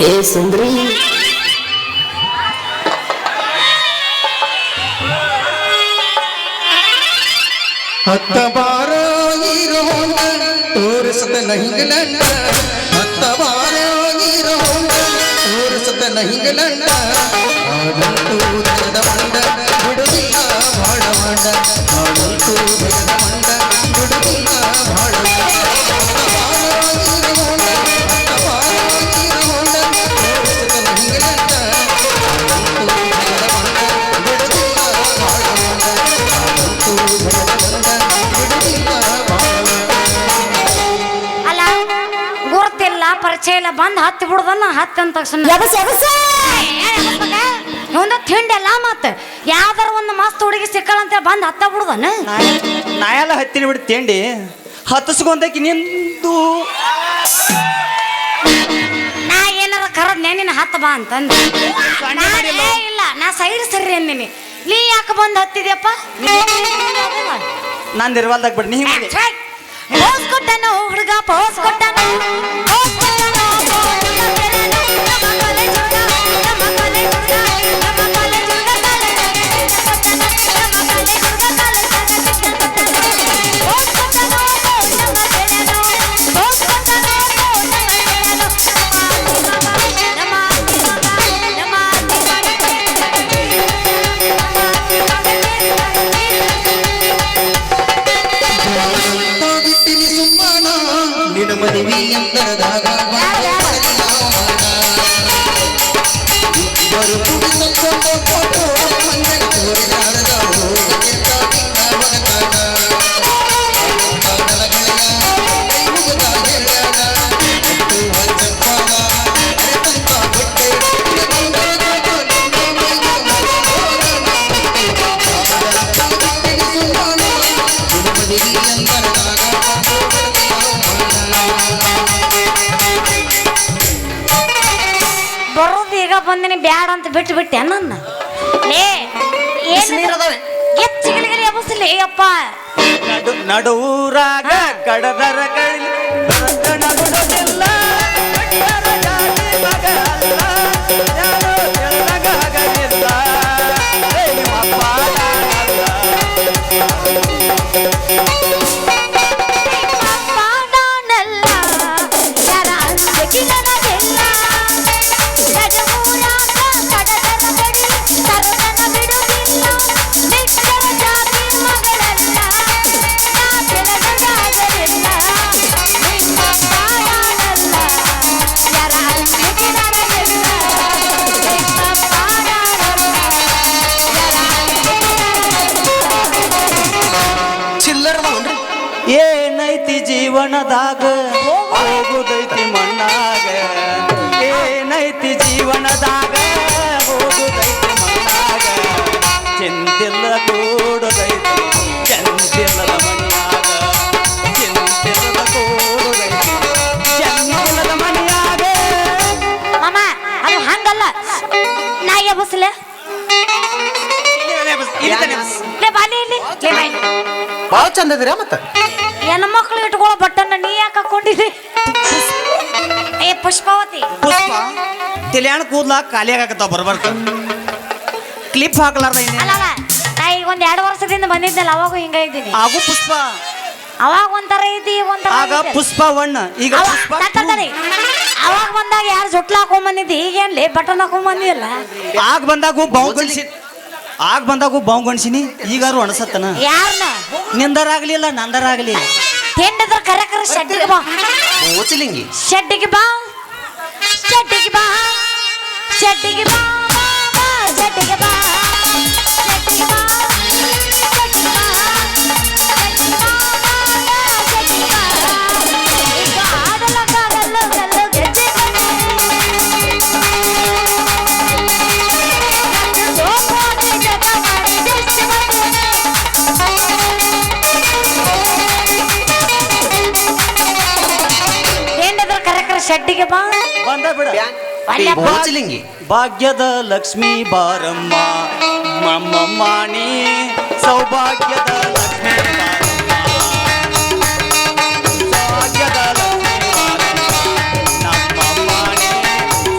ಏ ಸುಂದ್ರಿ. ಹತ್ತ ಬಾರ ಹೀರೋ ತೋರಿಸದ ನಹಿಂಗಲಂಡ ಹತ್ತ ಬಾರ ಹೀರೋ ತೋರಿಸದ ನಹಿಂಗಲಂಡ ಹಾಡಂತೂ ದಿನದ ಮಂಡ ಬಿಡುದಿಲ್ಲ ಬಾಳ ಮಂಡ. ಬಂದ್ ಹತ್ತಿ ಬಿಡುದಲ್ಲ ಹತ್ತಿ ಅಂತ ತಕ್ಷಣ. ಒಂದು ತಿಂಡಿ ಎಲ್ಲ ಮತ್ತೆ. ಯಾವ್ದಾರ ಒಂದು ಮಸ್ತ್ ಹುಡುಗಿ ಸಿಕ್ಕಲ್ಲ ಅಂತ ಬಂದು ಹತ್ತ ಬಿಡ್ದನ. ನಾ ಎಲ್ಲ ಹತ್ತಿನ ಬಿಡಿ ತಿಂಡಿ ಹತ್ತಿಸ್ಕೊಂಡಾಕಿ ನಿಂದು. ನಾ ಏನಾರ ಕರದ್ ನಿನ್ನ ಹತ್ತ ಬಾ ಅಂತಂದ. ಇಲ್ಲ ನಾ ಸೈಡ್ ಸರಿ ಅಂದಿನಿ. ನೀ ಯಾಕೆ ಬಂದು ಹತ್ತಿದ್ಯಪ್ಪ? ನಂದು ಬಿಡಿ ಬಿಟ್ಟು ನೀ ಹಿಂಗೆ ಛೈ! ಪೋಸ್ ಕೊಟ್ಟನು ಹುಡುಗ ಪೋಸ್ ಕೊಟ್ಟನು. ಪೋಸ್ ಅಂತ ಬಿಟ್ಟು ಬಿಟ್ಟೆ ನನ್ನ ಏ ಏನು ಎಚ್ಚಿಗಳಿಗೆ ಎಬಸಿಲ್ಲ ಅಪ್ಪ ನಡು ನಡೂರಾಗ ಕಡದರ ಕಳಿ ಚಿಲ್ಲರದವನ್ರಿ ಏನೈತಿ ಜೀವನದಾಗ? ಹೋಗುದೈತಿ ಮಣ್ಣಾಗ. ಏನೈತಿ ಜೀವನದಾಗ? ಹೋಗುದೈತಿ ಮಣ್ಣಾಗ. ಚಿಂತಿಲ್ಲ ಕೂಡುದೈತಿ ಚಂತಿಲ್ಲದ ಮನೆಯಾಗ. ಚಿಂತಿಲ್ಲದ ಕೂಡುದೈತಿ ಚಂತಿಲ್ಲದ ಮನೆಯಾಗ. ಮಾಮ ಅದು ಹಂಗಲ್ಲ. ನಾ ಇಲ್ಲಿ ಇಲ್ಲಿ ಬಾಲಿ ಇಲ್ಲಿ. ಭಾಳ ಚಂದ ಇದೀರ ಮತ್ತ? ಹೆಣ್ಮಕ್ಳು ಇಟ್ಕೊಳ್ಳೋ ಬಟ್ಟನ್ನ ನೀ ಯಾಕೆ ಹಾಕೊಂಡಿರಿ ಏ ಪುಷ್ಪಾವತಿ. ಪುಷ್ಪ ತಿಳಿಯಾಣ ಕೂದ್ಲ ಖಾಲಿ ಆಗತ್ತಾವ ಬರ್ಬರ್ತ ಕ್ಲಿಪ್ ಹಾಕ್ಲಾರ್ದ ಅಲ್ಲ ಅಲ್ಲ ನಾ ಈಗ ಒಂದ್ ಎರಡು ವರ್ಷದಿಂದ ಬಂದಿದ್ದಲ್ಲ ಅವಾಗ ಹಿಂಗ ಇದ್ದೀನಿ. ಆಗು ಪುಷ್ಪ. ಅವಾಗ ಒಂಥರ ಇದ್ದಿ ಒಂಥರ ಆಗ ಇದ್ದೆ. ಪುಷ್ಪ ಒಣ್ಣ ಈಗ ಅವ- ಪುಷ್ಪ. ಅವಾಗ ಬಂದಾಗ ಯಾರು ಜೊಟ್ಲ ಹಾಕೊಂಡ್ ಬಂದಿದ್ದಿ ಈಗೇನ್ಲಿ ಬಟನ್ ಹಾಕೊಂಡ್ ಬಂದಿಲ್ಲ ಆಗ ಬಂದಾಗ ಬಾವುಗಣಿಸಿ ಆಗ ಬಂದಾಗು ಬಾವುಗಣಿಸಿನಿ ಈಗಾರು ಅಣಸತ್ತನ. ಯಾರನ್ನ ನಿಂದರಾಗ್ಲಿಲ್ಲ ನಂದರಾಗ್ಲಿ. ತಿಂಡಿದ್ರ ಕರೆ ಕರೆ ಶೆಡ್ಡಿಗೆ ಬಾ. ಓಚಲಿಂಗಿ. ಶೆಡ್ಡಿಗೆ ಬಾ. ಶೆಡ್ಡಿಗೆ ಬಾ. ಶೆಡ್ಡಿಗೆ ಬಾ ಬಾ, ಬಾ, ಶೆಡ್ಡಿಗೆ ಬಾ. ಶೆಡ್ಡಿಗೆ ಬಾ. ಬಂದ ಬಿಡ. ಅಲ್ಲ ಭಾಗ್ಯದ ಲಕ್ಷ್ಮಿ ಬಾರಮ್ಮ ನಮ್ಮ ಮಾಣಿ ಸೌಭಾಗ್ಯದ ಲಕ್ಷ್ಮಿ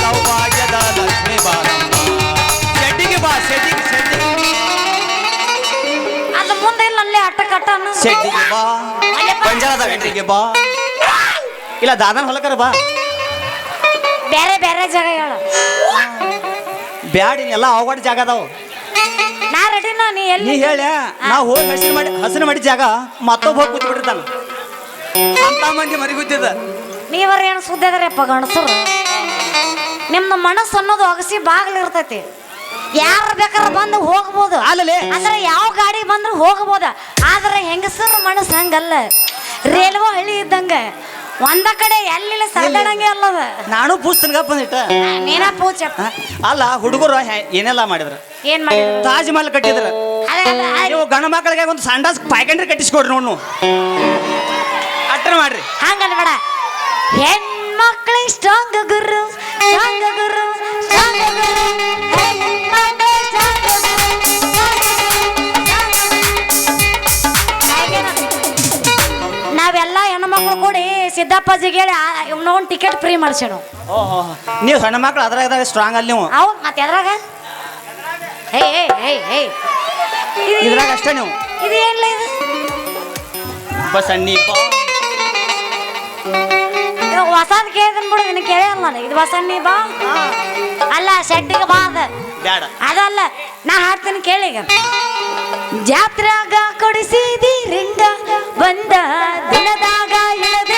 ಸೌಭಾಗ್ಯದ ಬಾ ಶೆಡ್ಡಿಗೆ ಶೆಡ್ಡಿಗೆ ಅದು ಮುಂದೆ ಇಲ್ಲ ಅಲ್ಲೇ ಅಟ್ಟ ಕಟ್ಟ ಅನ್ನೋ. ಶೆಡ್ಡಿಗೆ ಬಾ. ಅಲ್ಲೇ ಬಾ. ಬಾ. ಇಲ್ಲ ದಾದನ ಹೊಲಕರ ಬಾ. ಬೇರೆ ಬೇರೆ ಜಾಗ ಹೇಳು ಬ್ಯಾಡಿ ಎಲ್ಲ ಅವಘಡ ಜಾಗ ಅದಾವ. ನಾ ರೆಡಿ ನೀ ನೀ ಎಲ್ಲಿ ಹೇಳ ನಾ ಹೋಗಿ ಹಸಿರು ಮಾಡಿ ಹಸಿರು ಮಾಡಿ ಜಾಗ ಮತ್ತೊಬ್ಬ ಹೋಗಿ ಕೂತ್ ಬಿಟ್ಟಿರ್ತಾನ ಅಂತ ಮಂದಿ ಮರಿ ಗುದ್ದಿದ. ನೀವರ ಏನು ಸುದ್ದಿ ಅಪ್ಪ ಗಣಸರು ನಿಮ್ಮ ಮನಸ್ಸು ಅನ್ನೋದು ಅಗಸಿ ಬಾಗಿಲು ಇರ್ತೈತಿ. ಯಾರು ಬೇಕಾದ್ರೆ ಬಂದು ಹೋಗ್ಬೋದು. ಅಲ್ಲಲೇ. ಅಂದ್ರೆ ಯಾವ ಗಾಡಿ ಬಂದ್ರು ಹೋಗ್ಬೋದ. ಆದ್ರೆ ಹೆಂಗಸರ ಮನಸ್ಸು ಹಂಗಲ್ಲ. ರೇಲ್ವೆ ಹಳಿ ಇದ್ದಂಗ. ಒಂದ ಕಡೆ ಎಲ್ಲಿಲ್ಲ ಸಾಗಾಡಂಗೆ ಅಲ್ಲದ? ನಾನು ಪೂಸ್ತನ್ಗ ಬಂದಿಟ್ಟ. ನೀನ ಪೂಚಪ್ಪ ಹ? ಅಲ್ಲ ಹುಡುಗರು ಏನೆಲ್ಲ ಮಾಡಿದ್ರು? ಏನ್ ಮಾಡಿದ್ರು? ತಾಜ್ ಮಹಲ್ ಕಟ್ಟಿದ್ರು. ನೀವು ಗಂಡ ಮಕ್ಕಳಿಗೆ ಒಂದು ಸಂಡಾಸ್ ಪಾಯ್ಕಂಡ್ರಿ ಕಟ್ಟಿಸ್ಕೊಡ್ರಿ ನೋಡ್ನು. ಅಟ್ರ ಮಾಡ್ರಿ. ಹಂಗಲ್ಲ ಬೇಡ. ಹೆಣ್ಮಕ್ಳು ಸ್ಟ್ರಾಂಗ್ ಗುರು ಸ್ಟ್ರಾಂಗ್ ಗುರು. ಸಿದ್ದಪ್ಪಾಜಿಗೆ ಹೇಳಿ ಇವ್ನೊಂದು ಟಿಕೆಟ್ ಫ್ರೀ ಮಾಡ್ಸೋಣ ಓಹೋ ನೀವು ಸಣ್ಣ ಮಕ್ಳು ಅದ್ರಾಗ ಸ್ಟ್ರಾಂಗ್ ಅಲ್ಲಿ ನೀವು. ಅವ್ ಮತ್ತೆ ಎದ್ರಾಗ? ಹೇ ಹೇ ಹೇ ಹೇ. ಇದ್ರಾಗ ಅಷ್ಟೇ ನೀವು. ಇದು ಏನಿಲ್ಲ ಇದು? ಬಸ್ ಅನ್ನಿ ಬಾ. ಇದು ಹೊಸದ್ ಕೇಳಿದನ್ ಬಿಡು ನಿನ್ ಕೇಳಿಯಲ್ಲ ನಾನು. ಇದು ವಸಣ್ಣಿ ಬಾ. ಅಲ್ಲ ಶೆಟ್ಟಿಗೆ ಬಾ ಅದ. ಬ್ಯಾಡ. ಅದಲ್ಲ ನಾ ಹಾಡ್ತೀನಿ ಕೇಳಿಗ ಜಾತ್ರಾಗ ಕೊಡಿಸಿದಿ ರಿಂಗ ಬಂದ ದಿನದಾಗ ಇಳದೈತಿ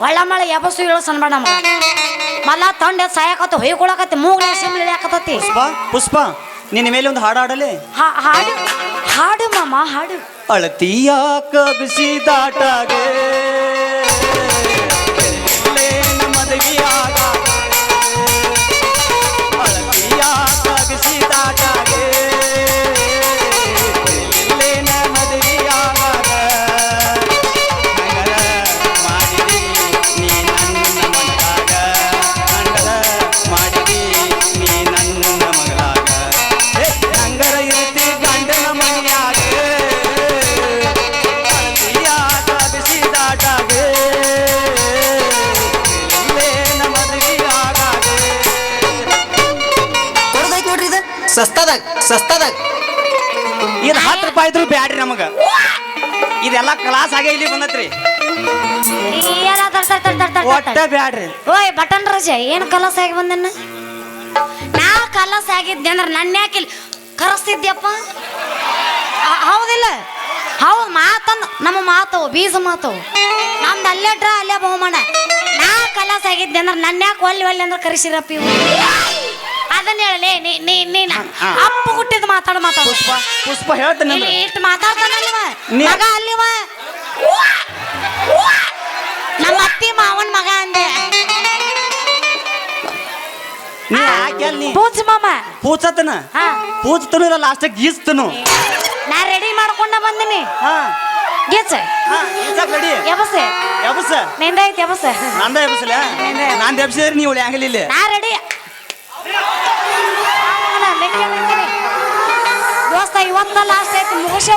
ಒಳ್ಳ ಮಳೆ ಎಬಸು ಸಣ್ಣ ಸನ್ಬೇಡ ಮಲ್ಲ ತಂಡ ಸಾಯಕತ್ತ ಹೊಯ್ಕೊಳಕತ್ತೆ ಮೂಗ್ನ ಸಿಮ್ಲಿ ಯಾಕತ್ತತಿ ಪುಷ್ಪ ಪುಷ್ಪ ನಿನ್ನ ಮೇಲೆ ಒಂದು ಹಾಡು ಹಾಡಲಿ ಹಾ- ಹಾಡು ಹಾಡು ಮಾಮ ಹಾಡು ಅಳತಿಯ ಕಬಿಸಿ ದಾಟಾಗೆ ಮದವಿಯಾಗ ಹತ್ತು ರೂಪಾಯಿ ಇದ್ರು ಬ್ಯಾಡ್ರಿ ನಮಗ. ಇದೆಲ್ಲ ಕ್ಲಾಸ್ ಆಗೇ ಇಲ್ಲಿ ಬಂದತ್ರಿ. ಒಟ್ಟ ಬ್ಯಾಡ್ರಿ. ಓಯ್ ಬಟನ್ ರಜ ಏನು ಕಲಸ ಆಗಿ ಬಂದನ್ನ ನಾ ಕಲಸ ಆಗಿದ್ದೆ ಅಂದ್ರೆ ನನ್ನ ಯಾಕಿಲ್ ಕರೆಸ್ತಿದ್ಯಪ್ಪ? ಹೌದಿಲ್ಲ. ಹೌದು ಮಾತಂದ್ ನಮ್ಮ ಮಾತವು ಬೀಜ ಮಾತವು. ನಮ್ದು ಅಲ್ಲೇ ಡ್ರಾ ಅಲ್ಲೇ ಬಹುಮಾನ. ನಾ ಕಲಸ ಆಗಿದ್ದೆ ಅಂದ್ರೆ ನನ್ನ ಯಾಕೆ ಒಲ್ಲಿ ಒಲ್ಲಿ ಅಂದ್ರೆ ಕರೆಸಿರಪ್ಪ ಇವು ಅದನ್ನ ಹೇಳಲೇ ನೀ ನೀ ನೀನ ಹಾ. ಅಪ್ಪ ಹುಟ್ಟಿದ ಮಾತಾಡ ಮಾತಾಡ. ಪುಷ್ಪ ಪುಷ್ಪ ಹೇಳ್ತೇನೆ ಇಲ್ಲಿ ಇಷ್ಟು ಮಾತಾಡ್ತಾನಲ್ವ ನೀ- ಮಗ ಅಲ್ಲಿವ. ನಮ್ಮ ಅತ್ತಿ ಮಾವನ್ ಮಗ ಅಂದೆ. ನೀ ಯಾಕೆ ನೀ ಪೂಜ್ ಮಾಮ. ಪೂಚತನ ಹಾ. ಪೂಚ್ತನು ಇಲ್ಲ ಲಾಸ್ಟ್ ಗೀಸ್ತನು ನಾ ರೆಡಿ ಮಾಡ್ಕೊಂಡ ಬಂದಿನಿ. ಹಾ. ಗೀಚ. ಹಾ ಈಸಾಕ್ ರೆಡಿ ಎಬಸೆ. ಎಬಸ. ನಿಂದೈತಿ ಎಬಸ. ನಂದ ಎಬಸಲ ನಾನ್ ಎಬ್ಸಿದ್ರೆ ನೀವು ಹ್ಯಾಂಗಲಿ ಇಲ್ಲಿ. ನಾ ಇವತ್ತ ಲಾಸ್ಟ್ ಐತಿ ಮುಗಿಸೇ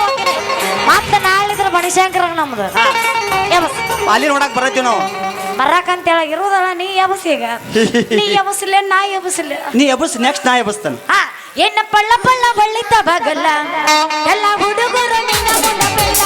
ಮತ್ತೆ ನಾಳಿದ್ರ ಬಣಿಶಂಕರ ನಮ್ದು. ಎಬಸ್. ಅಲ್ಲಿ ನೋಡಕ್ ಬರತ್ತೀವಿ ನಾವು. ಬರಾಕಂತ ಹೇಳಕ್ ಇರೋದಲ್ಲ ನೀ ಎಬಸ್ ಈಗ. ನೀ ಎಬಸಿಲ್ಲ ನಾ ಎಬಸಿಲ್ಲ ನೀ ಎಬಸ್ ನೆಕ್ಸ್ಟ್ ನಾ ಎಬಸ್ತಾನೆ. ಹಾ ಎನ್ನ ಪಳ್ಳ ಪಳ್ಳ ಬಳ್ಳಿತ ಬಗಲ್ಲ ಎಲ್ಲ ಹುಡುಗರು ನಿನ್ನ ಮುನ್ನ ಬೆಲ್ಲ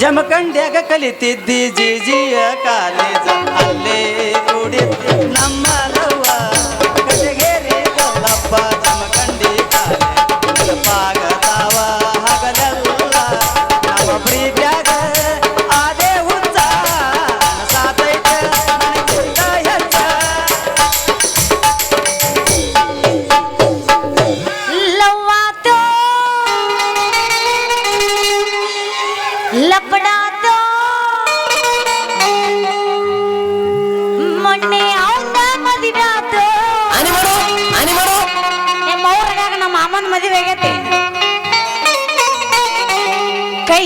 ಜಮಖಂಡ್ಯಾಗ ಕಲಿತಿದ್ದಿ ಜಿ ಜಿಯ ಕಾಲೇಜ ಅಲ್ಲೇ ಕೂಡಿದ್ದಿ ನಮ್ಮ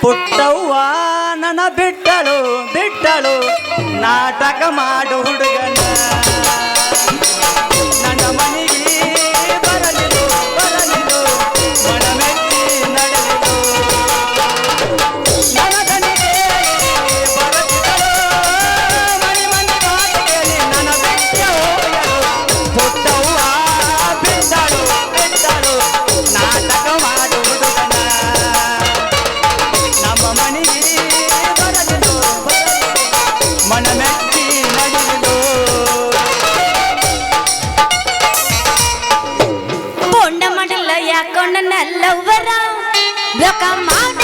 ಪುಟ್ಟವ್ವ ನನ್ನ ಬಿಟ್ಟಳು ಬಿಟ್ಟಳು. ನಾಟಕ ಮಾಡು ಹುಡುಗನ. ನನ್ನ ಮನೆಗೆ caramba